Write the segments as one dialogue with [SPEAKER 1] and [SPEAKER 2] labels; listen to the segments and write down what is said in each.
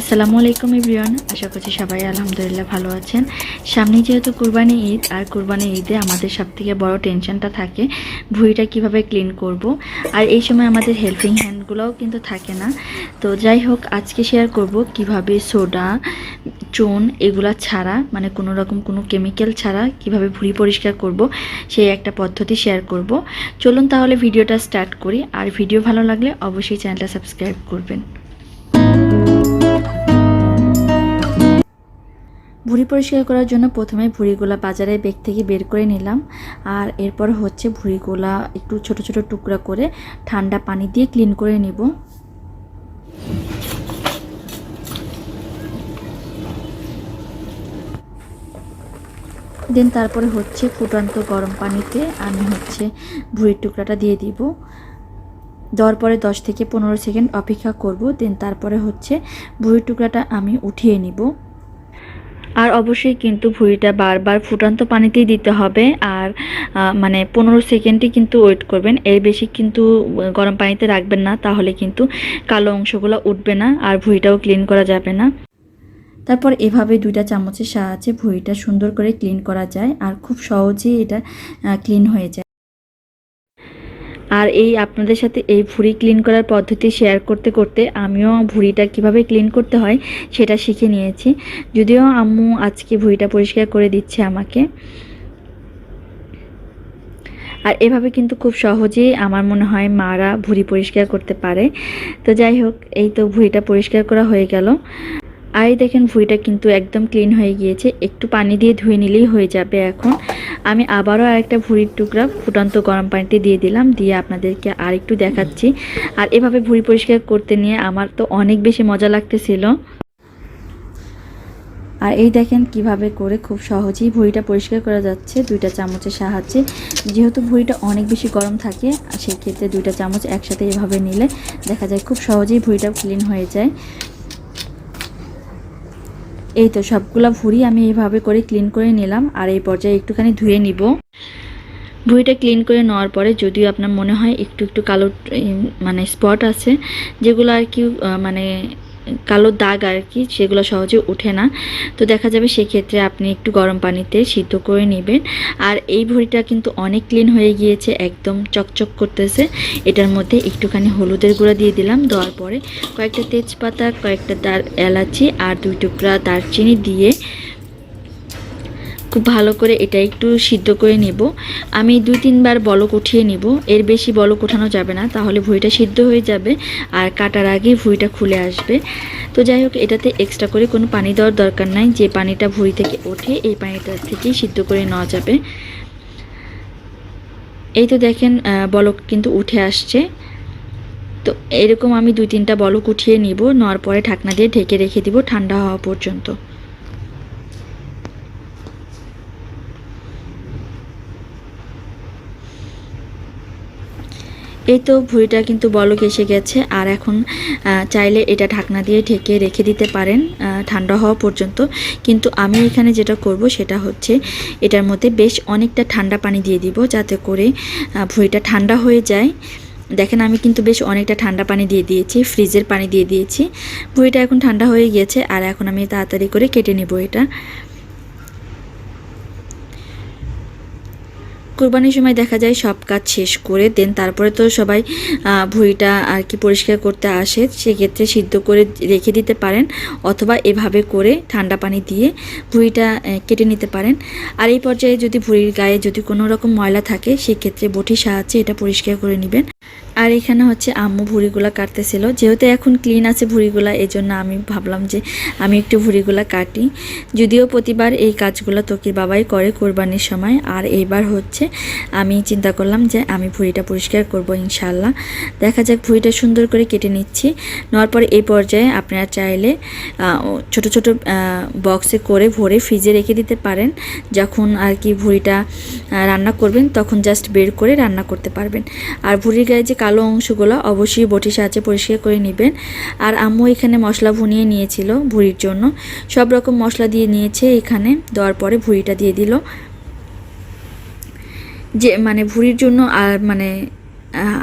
[SPEAKER 1] আসসালামু আলাইকুম ইব্রিয়ান আশা করছি সবাই আলহামদুলিল্লাহ ভালো আছেন। সামনে যেহেতু কুরবানি ঈদ, আর কুরবানি ঈদে আমাদের সবথেকে বড় টেনশনটা থাকে ভুঁড়িটা কীভাবে ক্লিন করব। আর এই সময় আমাদের হেল্পিং হ্যান্ডগুলোও কিন্তু থাকে না। তো যাই হোক, আজকে শেয়ার করব কীভাবে সোডা চুন এগুলা ছাড়া মানে কোনো রকম কোনো কেমিক্যাল ছাড়া কীভাবে ভুঁড়ি পরিষ্কার করব, সেই একটা পদ্ধতি শেয়ার করব। চলুন তাহলে ভিডিওটা স্টার্ট করি। আর ভিডিও ভালো লাগলে অবশ্যই চ্যানেলটা সাবস্ক্রাইব করবেন। ভুঁড়ি পরিষ্কার করার জন্য প্রথমে ভুঁড়িগুলা বাজারে বেগ থেকে বের করে নিলাম। আর এরপর হচ্ছে ভুঁড়িগুলা একটু ছোট ছোট টুকরা করে ঠান্ডা পানি দিয়ে ক্লিন করে নিব। দেন তারপরে হচ্ছে ফুটন্ত গরম পানিতে আমি হচ্ছে ভুঁড়ির টুকরাটা দিয়ে দিব। দেওয়ার পরে দশ থেকে পনেরো সেকেন্ড অপেক্ষা করব। দেন তারপরে হচ্ছে ভুঁড়ির টুকরাটা আমি উঠিয়ে নিব। আর অবশ্যই কিন্তু ভুঁড়িটা বারবার ফুটান্ত পানিতেই দিতে হবে আর মানে পনেরো সেকেন্ডই কিন্তু ওয়েট করবেন। এর বেশি কিন্তু গরম পানিতে রাখবেন না, তাহলে কিন্তু কালো অংশগুলো উঠবে না আর ভুঁড়িটাও ক্লিন করা যাবে না। তারপর এভাবে দুইটা চামচের সাহায্যে ভুঁড়িটা সুন্দর করে ক্লিন করা যায় আর খুব সহজেই এটা ক্লিন হয়ে যায়। আর এই আপনাদের সাথে এই ভুঁড়ি ক্লিন করার পদ্ধতি শেয়ার করতে করতে আমিও ভুঁড়িটা কীভাবে ক্লিন করতে হয় সেটা শিখে নিয়েছি। যদিও আম্মু আজকে ভুঁড়িটা পরিষ্কার করে দিচ্ছে আমাকে। আর এভাবে কিন্তু খুব সহজেই আমার মনে হয় মারা ভুঁড়ি পরিষ্কার করতে পারে। তো যাই হোক, এই তো ভুঁড়িটা পরিষ্কার করা হয়ে গেল। আর দেখেন ভুঁড়িটা কিন্তু একদম ক্লিন হয়ে গিয়েছে। একটু পানি দিয়ে ধুয়ে নিলেই হয়ে যাবে এখন। আমি আবারও আরেকটা ভুঁড়ির টুকরা ফুটান্ত গরম পানিতে দিয়ে দিলাম, দিয়ে আপনাদেরকে আর একটু দেখাচ্ছি। আর এভাবে ভুঁড়ি পরিষ্কার করতে নিয়ে আমার তো অনেক বেশি মজা লাগতেছিল। আর এই দেখেন কীভাবে করে খুব সহজেই ভুঁড়িটা পরিষ্কার করা যাচ্ছে দুইটা চামচের সাহায্যে। যেহেতু ভুঁড়িটা অনেক বেশি গরম থাকে সেই ক্ষেত্রে দুইটা চামচ একসাথে এভাবে নিলে দেখা যায় খুব সহজেই ভুঁড়িটা ক্লিন হয়ে যায়। এই তো সবগুলো ভুঁড়ি আমি এইভাবে করে ক্লিন করে নিলাম, আর এই পর্যায়ে একটুখানি ধুয়ে নিব। ভুঁড়িটা ক্লিন করে নেওয়ার পরে যদিও আপনার মনে হয় একটু একটু কালো মানে স্পট আছে, যেগুলো আর কি মানে কালো দাগ আর কি, সেগুলো সহজে ওঠে না। তো দেখা যাবে সেক্ষেত্রে আপনি একটু গরম পানিতে সিদ্ধ করে নেবেন। আর এই ভুঁড়িটা কিন্তু অনেক ক্লিন হয়ে গিয়েছে, একদম চকচক করতেছে। এটার মধ্যে একটুখানি হলুদের গুঁড়া দিয়ে দিলাম, দেওয়ার পরে কয়েকটা তেজপাতা, কয়েকটা দার এলাচি আর দুই টুকরা দারচিনি দিয়ে খুব ভালো করে এটা একটু সিদ্ধ করে নেব। আমি দুই তিনবার বলক উঠিয়ে নিব। এর বেশি বলক ওঠানো যাবে না, তাহলে ভুঁড়িটা সিদ্ধ হয়ে যাবে আর কাটার আগে ভুঁড়িটা খুলে আসবে। তো যাই হোক, এটাতে এক্সট্রা করে কোনো পানি দেওয়ার দরকার নাই। যে পানিটা ভুঁড়ি থেকে ওঠে, এই পানিটা থেকেই সিদ্ধ করে নেওয়া যাবে। এই তো দেখেন বলক কিন্তু উঠে আসছে। তো এরকম আমি দুই তিনটা বলক উঠিয়ে নিব। নেওয়ার পরে ঢাকনা দিয়ে ঢেকে রেখে দিব ঠান্ডা হওয়া পর্যন্ত। এই তো ভুঁড়িটা কিন্তু বলক এসে গেছে, আর এখন চাইলে এটা ঢাকনা দিয়ে ঢেকে রেখে দিতে পারেন ঠান্ডা হওয়া পর্যন্ত। কিন্তু আমি এখানে যেটা করব সেটা হচ্ছে, এটার মধ্যে বেশ অনেকটা ঠান্ডা পানি দিয়ে দিব যাতে করে ভুঁড়িটা ঠান্ডা হয়ে যায়। দেখেন আমি কিন্তু বেশ অনেকটা ঠান্ডা পানি দিয়ে দিয়েছি, ফ্রিজের পানি দিয়ে দিয়েছি। ভুঁড়িটা এখন ঠান্ডা হয়ে গিয়েছে আর এখন আমি তাড়াতাড়ি করে কেটে নেব এটা। কোরবানির সময় দেখা যায় সব কাজ শেষ করে দেন তারপরে তো সবাই ভুঁড়িটা আর কি পরিষ্কার করতে আসে, সেক্ষেত্রে সিদ্ধ করে রেখে দিতে পারেন অথবা এভাবে করে ঠান্ডা পানি দিয়ে ভুঁড়িটা কেটে নিতে পারেন। আর এই পর্যায়ে যদি ভুঁড়ির গায়ে যদি কোনো রকম ময়লা থাকে, সেক্ষেত্রে বটির সাহায্যে এটা পরিষ্কার করে নেবেন। আর এখানে হচ্ছে আম্মু ভুঁড়িগুলা কাটতেছিল। যেহেতু এখন ক্লিন আছে ভুঁড়িগুলা এই জন্য আমি ভাবলাম যে আমি একটু ভুঁড়িগুলা কাটি। যদিও প্রতিবার এই কাজগুলো তোকির বাবাই করে কোরবানির সময়। আর এইবার হচ্ছে আমি চিন্তা করলাম যে আমি ভুঁড়িটা পরিষ্কার করব ইনশাল্লাহ দেখা যাক ভুঁড়িটা সুন্দর করে কেটে নিচ্ছি। নেওয়ার পরে এই পর্যায়ে আপনারা চাইলে ছোট ছোট বক্সে করে ভরে ফ্রিজে রেখে দিতে পারেন। যখন আর কি ভুঁড়িটা রান্না করবেন, তখন জাস্ট বের করে রান্না করতে পারবেন। আর ভুঁড়ির গায়ে যে কালো অংশগুলো অবশ্যই বটির সাহায্যে পরিষ্কার করে নেবেন। আর আম্মু এখানে মশলা ভুনিয়ে নিয়েছিল ভুঁড়ির জন্য। সব রকম মশলা দিয়ে নিয়েছে এখানে, দেওয়ার পরে ভুঁড়িটা দিয়ে দিল। যে মানে ভুঁড়ির জন্য আর মানে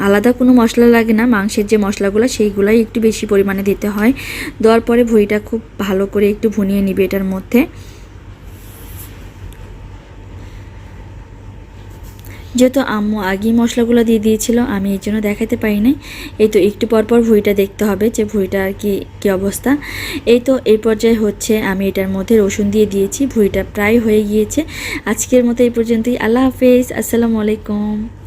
[SPEAKER 1] আলাদা কোনো মশলা লাগে না, মাংসের যে মশলাগুলো সেইগুলাই একটু বেশি পরিমাণে দিতে হয়। দেওয়ার পরে ভুঁড়িটা খুব ভালো করে একটু ভুনিয়ে নিবে এটার মধ্যে। যেহেতু আম্মু আগেই মশলাগুলো দিয়ে দিয়েছিল, আমি এই জন্য দেখাতে পারি নাই। এই তো একটু পরপর পর ভুঁড়িটা দেখতে হবে যে ভুঁড়িটা আর কি, কী অবস্থা। এই তো এই পর্যায়ে হচ্ছে, আমি এটার মধ্যে রসুন দিয়ে দিয়েছি, ভুঁড়িটা প্রায় হয়ে গিয়েছে। আজকের মতো এই পর্যন্তই, আল্লাহ হাফেজ, আসসালামু আলাইকুম।